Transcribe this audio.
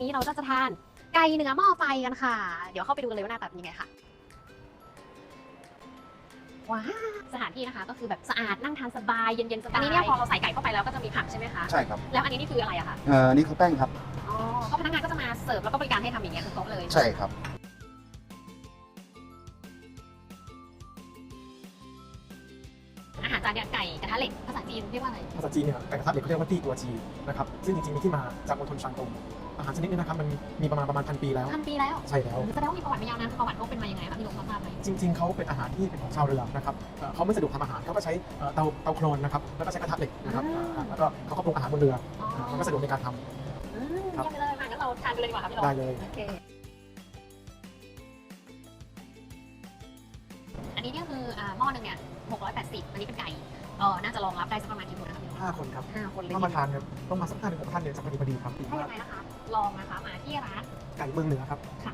นี้เราก็จะทานไก่เนื้อหม้อไฟกันค่ะ เดี๋ยวเข้าไปดูกันเลยว่าหน้าตาเป็นยังไงค่ะ ว้าวสถานที่นะคะ ก็คือแบบสะอาดนั่งทานสบายเย็นๆสบาย อันนี้เนี่ยพอเราใส่ไก่เข้าไปแล้วก็จะมีผักใช่ไหมคะ ใช่ครับแล้วอันนี้นี่คืออะไรอะคะ เอ่อนี่คือแป้งครับ อ๋อก็พนักงานก็จะมาเสิร์ฟแล้วก็บริการให้ทำอย่างเงี้ยคือโต๊ะเลย ใช่ครับ อาหารจานเนี่ยไก่กระทะเหล็กภาษาจีนเรียกว่าอะไร ภาษาจีนเนี่ยไก่กระทะเหล็กเขาเรียกว่าตี้ตัวจีนะครับซึ่งจริงๆมีที่มาจากมณฑลชางตง อาหารชนิดนี้นะครับมันมีประมาณประมาณพันปีแล้ว พันปีแล้วใช่แล้ว แสดงว่ามีประวัติมายาวนานประวัติเขาเป็นมายังไงคะพี่หนุ่มทราบไหมจริง ๆเขาเป็นอาหารที่เป็นของชาวเรือนะครับเอ่อเขาไม่สะดวกทำอาหารเขาก็ใช้เอ่อเตาเตาโครนนะครับแล้วก็ใช้กระทะเหล็กนะครับอืมอ่าแล้วก็เขาก็ปรุงอาหารบนเรืออ๋อมันก็สะดวกในการทำอืมครับเยี่ยมไปเลยมางั้นเราทานกันเลยดีกว่าครับพี่หนุ่มได้เลย โอเค อันนี้เนี่ยคืออ่าหม้อหนึงเนี่ย680อันนี้เป็นไก่เออน่าจะรองรับได้สักประมาณกี่คน นะคะพี่หนุ่มห้าคนครับห้าคนเลยถ้ามาทานเนี่ยต้องมาสักห้าถึงหกท่านเนี่ยจะพอดีพอดีครับ ถ้ายังไงนะคะ ลองนะคะ มาที่ร้าน ไก่เมืองเหนือครับค่ะ